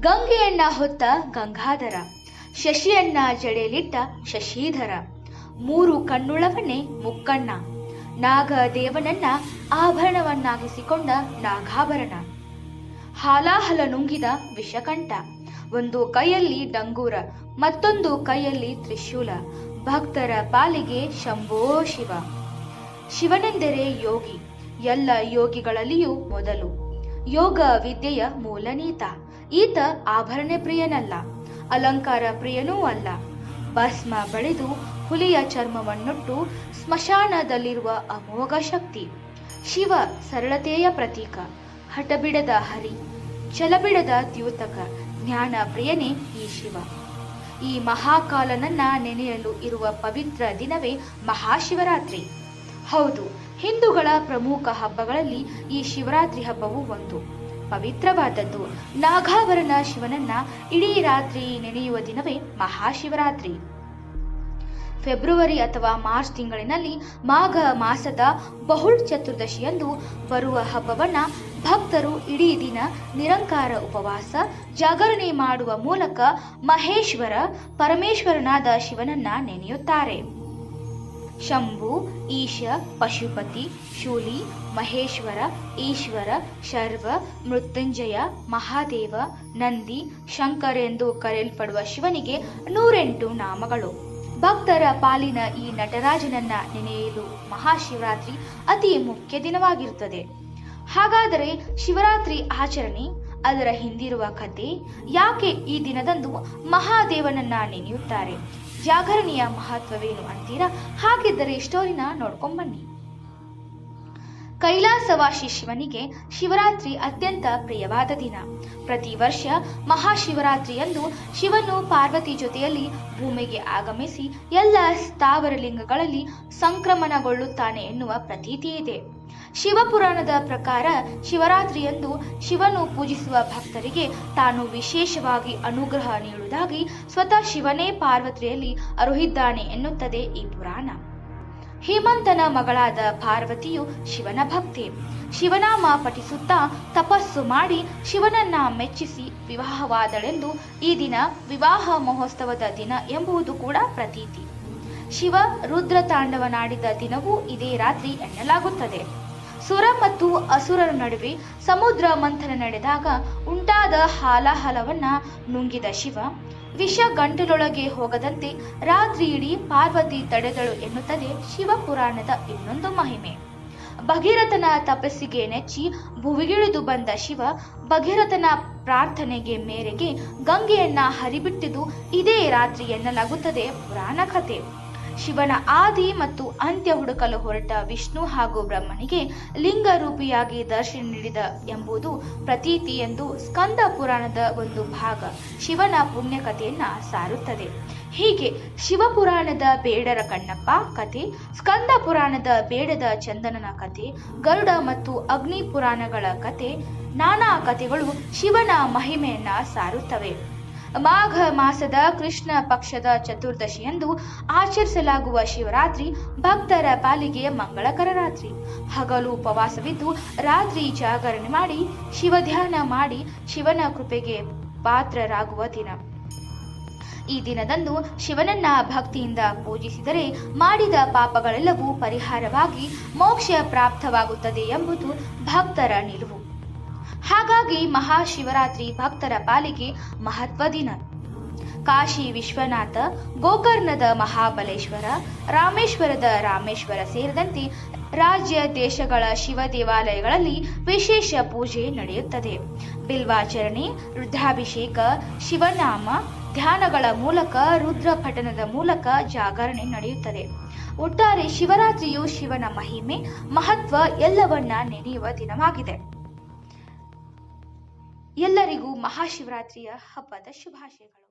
ಗಂಗೆಯನ್ನ ಹೊತ್ತ ಗಂಗಾಧರ, ಶಶಿಯನ್ನ ಜಡೆಯಲಿಟ್ಟ ಶಶಿಧರ. ಮೂರು ಕಣ್ಣುಳವನೇ ಮುಕ್ಕಣ್ಣ. ನಾಗದೇವನನ್ನ ಆಭರಣವನ್ನಾಗಿಸಿಕೊಂಡ ನಾಗಾಭರಣ. ಹಾಲಾಹಲ ನುಂಗಿದ ವಿಷಕಂಠ. ಒಂದು ಕೈಯಲ್ಲಿ ಡಂಗೂರ, ಮತ್ತೊಂದು ಕೈಯಲ್ಲಿ ತ್ರಿಶೂಲ. ಭಕ್ತರ ಪಾಲಿಗೆ ಶಂಭೋ ಶಿವ. ಶಿವನೆಂದರೆ ಯೋಗಿ. ಎಲ್ಲ ಯೋಗಿಗಳಲ್ಲಿಯೂ ಮೊದಲು. ಯೋಗ ವಿದ್ಯೆಯ ಮೂಲನೀತ ಈತ ಆಭರಣ ಪ್ರಿಯನಲ್ಲ, ಅಲಂಕಾರ ಪ್ರಿಯನೂ ಅಲ್ಲ. ಭಸ್ಮ ಬಳಿದು ಹುಲಿಯ ಚರ್ಮವನ್ನುಟ್ಟು ಸ್ಮಶಾನದಲ್ಲಿರುವ ಅಮೋಘ ಶಕ್ತಿ. ಶಿವ ಸರಳತೆಯ ಪ್ರತೀಕ. ಹಠಬಿಡದ ಹರಿ, ಛಲಬಿಡದ ದ್ಯೂತಕ. ಜ್ಞಾನ ಪ್ರಿಯನೇ ಈ ಶಿವ. ಈ ಮಹಾಕಾಲನನ್ನ ನೆನೆಯಲು ಇರುವ ಪವಿತ್ರ ದಿನವೇ ಮಹಾಶಿವರಾತ್ರಿ. ಹೌದು, ಹಿಂದೂಗಳ ಪ್ರಮುಖ ಹಬ್ಬಗಳಲ್ಲಿ ಈ ಶಿವರಾತ್ರಿ ಹಬ್ಬವು ಒಂದು. ಪವಿತ್ರವಾದದ್ದು, ನಾಗಾಭರಣ ಶಿವನನ್ನ ಇಡೀ ರಾತ್ರಿ ನೆನೆಯುವ ದಿನವೇ ಮಹಾಶಿವರಾತ್ರಿ. ಫೆಬ್ರವರಿ ಅಥವಾ ಮಾರ್ಚ್ ತಿಂಗಳಿನಲ್ಲಿ ಮಾಘ ಮಾಸದ ಬಹುಳ್ ಚತುರ್ದಶಿಯಂದು ಬರುವ ಹಬ್ಬವನ್ನ ಭಕ್ತರು ಇಡೀ ದಿನ ನಿರಂಕಾರ ಉಪವಾಸ, ಜಾಗರಣೆ ಮಾಡುವ ಮೂಲಕ ಮಹೇಶ್ವರ, ಪರಮೇಶ್ವರನಾದ ಶಿವನನ್ನ ನೆನೆಯುತ್ತಾರೆ. ಶಂಭು, ಈಶ, ಪಶುಪತಿ, ಶೂಲಿ, ಮಹೇಶ್ವರ, ಈಶ್ವರ, ಶರ್ವ, ಮೃತ್ಯುಂಜಯ, ಮಹಾದೇವ, ನಂದಿ, ಶಂಕರ ಎಂದು ಕರೆಯಲ್ಪಡುವ ಶಿವನಿಗೆ ನೂರೆಂಟು ನಾಮಗಳು. ಭಕ್ತರ ಪಾಲಿನ ಈ ನಟರಾಜನನ್ನ ನೆನೆಯಲು ಮಹಾಶಿವರಾತ್ರಿ ಅತಿ ಮುಖ್ಯ ದಿನವಾಗಿರುತ್ತದೆ. ಹಾಗಾದರೆ ಶಿವರಾತ್ರಿ ಆಚರಣೆ, ಅದರ ಹಿಂದಿರುವ ಕತೆ ಯಾಕೆ ಈ ದಿನದಂದು ಮಹಾದೇವನನ್ನ ನೆನೆಯುತ್ತಾರೆ? ಜಾಗರಣೆಯ ಮಹತ್ವವೇನು ಅಂತೀರಾ? ಹಾಗಿದ್ದರೆ ಸ್ಟೋರಿನ ನೋಡ್ಕೊಂಬನ್ನಿ ಕೈಲಾಸವಾಸಿ ಶಿವನಿಗೆ ಶಿವರಾತ್ರಿ ಅತ್ಯಂತ ಪ್ರಿಯವಾದ ದಿನ. ಪ್ರತಿ ವರ್ಷ ಮಹಾಶಿವರಾತ್ರಿಯಂದು ಶಿವನು ಪಾರ್ವತಿ ಜೊತೆಯಲ್ಲಿ ಭೂಮಿಗೆ ಆಗಮಿಸಿ ಎಲ್ಲ ಸ್ಥಾವರಲಿಂಗಗಳಲ್ಲಿ ಸಂಕ್ರಮಣಗೊಳ್ಳುತ್ತಾನೆ ಎನ್ನುವ ಪ್ರತೀತಿ ಇದೆ. ಶಿವಪುರಾಣದ ಪ್ರಕಾರ ಶಿವರಾತ್ರಿಯಂದು ಶಿವನು ಪೂಜಿಸುವ ಭಕ್ತರಿಗೆ ತಾನು ವಿಶೇಷವಾಗಿ ಅನುಗ್ರಹ ನೀಡುವುದಾಗಿ ಸ್ವತಃ ಶಿವನೇ ಪಾರ್ವತಿಯಲ್ಲಿ ಅರುಹಿದ್ದಾನೆ ಎನ್ನುತ್ತದೆ ಈ ಪುರಾಣ. ಹೇಮಂತನ ಮಗಳಾದ ಪಾರ್ವತಿಯು ಶಿವನ ಭಕ್ತೆ. ಶಿವನಾಮ ಪಠಿಸುತ್ತಾ ತಪಸ್ಸು ಮಾಡಿ ಶಿವನನ್ನ ಮೆಚ್ಚಿಸಿ ವಿವಾಹವಾದಳೆಂದು ಈ ದಿನ ವಿವಾಹ ಮಹೋತ್ಸವದ ದಿನ ಎಂಬುದು ಕೂಡ ಪ್ರತೀತಿ. ಶಿವ ರುದ್ರ ತಾಂಡವನಾಡಿದ ದಿನವೂ ಇದೇ ರಾತ್ರಿ ಎನ್ನಲಾಗುತ್ತದೆ. ಸುರ ಮತ್ತು ಅಸುರರ ನಡುವೆ ಸಮುದ್ರ ಮಂಥನ ನಡೆದಾಗ ಉಂಟಾದ ಹಾಲಾಹಲವನ್ನ ನುಂಗಿದ ಶಿವ ವಿಷ ಗಂಟಲೊಳಗೆ ಹೋಗದಂತೆ ರಾತ್ರಿ ಇಡೀ ಪಾರ್ವತಿ ತಡೆದಳು ಎನ್ನುತ್ತದೆ ಶಿವಪುರಾಣದ ಇನ್ನೊಂದು ಮಹಿಮೆ. ಭಗೀರಥನ ತಪಸ್ಸಿಗೆ ನೆಚ್ಚಿ ಭುವಿಗಿಳಿದು ಬಂದ ಶಿವ ಭಗೀರಥನ ಪ್ರಾರ್ಥನೆಗೆ ಮೇರೆಗೆ ಗಂಗೆಯನ್ನ ಹರಿಬಿಟ್ಟಿದ್ದು ಇದೇ ರಾತ್ರಿ ಎನ್ನಲಾಗುತ್ತದೆ ಪುರಾಣ ಕಥೆ ಶಿವನ ಆದಿ ಮತ್ತು ಅಂತ್ಯ ಹುಡುಕಲು ಹೊರಟ ವಿಷ್ಣು ಹಾಗೂ ಬ್ರಹ್ಮನಿಗೆ ಲಿಂಗ ರೂಪಿಯಾಗಿ ದರ್ಶನ ನೀಡಿದ ಎಂಬುದು ಪ್ರತೀತಿ ಎಂದು ಸ್ಕಂದ ಪುರಾಣದ ಒಂದು ಭಾಗ ಶಿವನ ಪುಣ್ಯಕಥೆಯನ್ನ ಸಾರುತ್ತದೆ. ಹೀಗೆ ಶಿವಪುರಾಣದ ಬೇಡರ ಕಣ್ಣಪ್ಪ ಕಥೆ, ಸ್ಕಂದ ಪುರಾಣದ ಬೇಡದ ಚಂದನನ ಕಥೆ, ಗರುಡ ಮತ್ತು ಅಗ್ನಿ ಪುರಾಣಗಳ ಕಥೆ, ನಾನಾ ಕಥೆಗಳು ಶಿವನ ಮಹಿಮೆಯನ್ನ ಸಾರುತ್ತವೆ. ಮಾಘ ಮಾಸದ ಕೃಷ್ಣ ಪಕ್ಷದ ಚತುರ್ದಶಿಯಂದು ಆಚರಿಸಲಾಗುವ ಶಿವರಾತ್ರಿ ಭಕ್ತರ ಪಾಲಿಗೆ ಮಂಗಳಕರ ರಾತ್ರಿ. ಹಗಲು ಉಪವಾಸವಿದ್ದು ರಾತ್ರಿ ಜಾಗರಣೆ ಮಾಡಿ ಶಿವಧ್ಯಾನ ಮಾಡಿ ಶಿವನ ಕೃಪೆಗೆ ಪಾತ್ರರಾಗುವ ದಿನ. ಈ ದಿನದಂದು ಶಿವನನ್ನ ಭಕ್ತಿಯಿಂದ ಪೂಜಿಸಿದರೆ ಮಾಡಿದ ಪಾಪಗಳೆಲ್ಲವೂ ಪರಿಹಾರವಾಗಿ ಮೋಕ್ಷ ಪ್ರಾಪ್ತವಾಗುತ್ತದೆ ಎಂಬುದು ಭಕ್ತರ ನಿಲುವು. ಹಾಗಾಗಿ ಮಹಾಶಿವರಾತ್ರಿ ಭಕ್ತರ ಪಾಲಿಗೆ ಮಹತ್ವ ದಿನ. ಕಾಶಿ ವಿಶ್ವನಾಥ, ಗೋಕರ್ಣದ ಮಹಾಬಲೇಶ್ವರ, ರಾಮೇಶ್ವರದ ರಾಮೇಶ್ವರ ಸೇರಿದಂತೆ ರಾಜ್ಯ ದೇಶಗಳ ಶಿವ ದೇವಾಲಯಗಳಲ್ಲಿ ವಿಶೇಷ ಪೂಜೆ ನಡೆಯುತ್ತದೆ. ಬಿಲ್ವಾಚರಣೆ ರುದ್ರಾಭಿಷೇಕ ಶಿವನಾಮ, ಧ್ಯಾನಗಳ ಮೂಲಕ ರುದ್ರ ಪಠನದ ಮೂಲಕ ಜಾಗರಣೆ ನಡೆಯುತ್ತದೆ. ಒಟ್ಟಾರೆ ಶಿವರಾತ್ರಿಯು ಶಿವನ ಮಹಿಮೆ, ಮಹತ್ವ ಎಲ್ಲವನ್ನ ನೆನೆಯುವ ದಿನವಾಗಿದೆ. ಎಲ್ಲರಿಗೂ ಮಹಾಶಿವರಾತ್ರಿಯ ಹಬ್ಬದ ಶುಭಾಶಯಗಳು.